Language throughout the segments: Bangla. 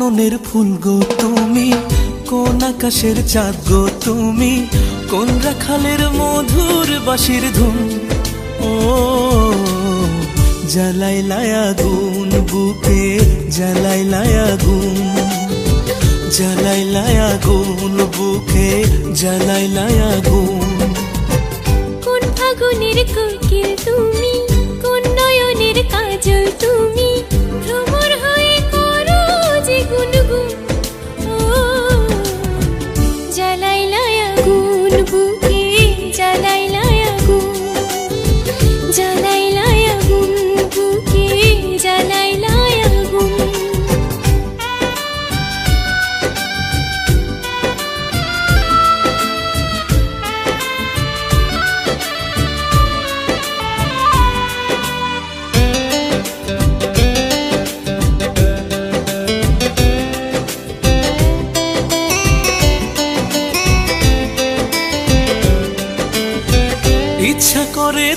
কাননের ফুল গো তুমি। কোন আকাশের চাঁদ গো তুমি। কোন রাখালের মধুর বাঁশির ধুম ও, জ্বালাই লায়া গুন বুকে জ্বালাই লায়া গুন জ্বালাই লায়া গুন বুকে জ্বালাই লায়া গুন কোন ফাগুনের কোকিল তুমি, কোন নয়নের কাজল তুমি।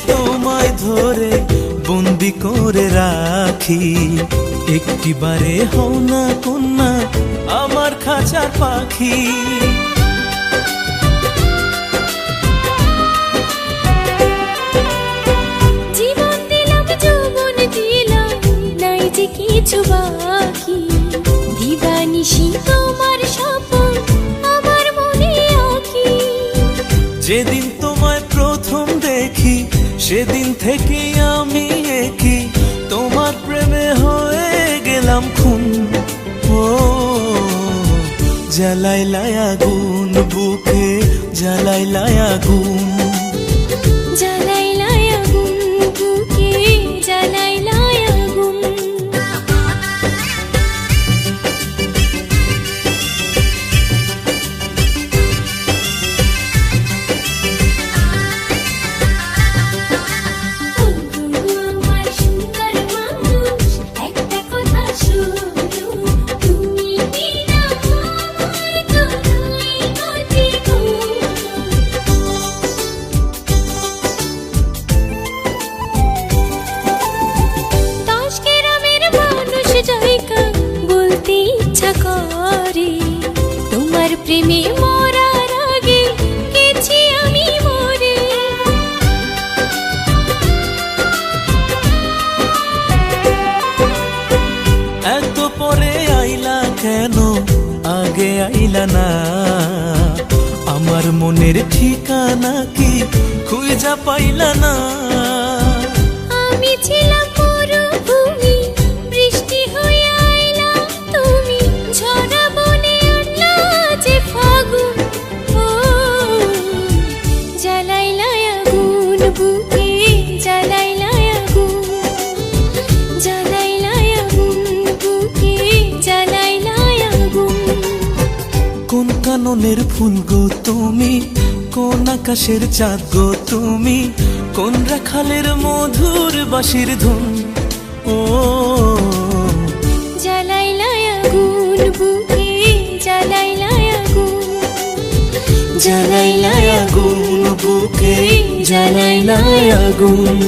তোমায় ধরে বন্দি করে রাখি। একটিবারে হও না কন্যা আমার খাঁচার পাখি। কিছু বাকি। দিবানিশি তোমার স্বপন আমার মনে আঁকি। যেদিন সেদিন থেকে আমি একই, তোমার প্রেমে হয়ে গেলাম খুন। ও, জ্বালাই লায়া গুন বুকে জ্বালাই লায়া গুন জ্বালাই কেন আগে আইলা না? আমার মনের ঠিকানা কি খুঁজা পাইলা না? আমি ছিলাম কোন কাননের ফুল গো তুমি? কোন আকাশের চাঁদ গো তুমি? কোন রাখালের মধুর বাঁশির ধুন? ও জ্বালাইলাই আগুন, বুকে জ্বালাইলাই আগুন।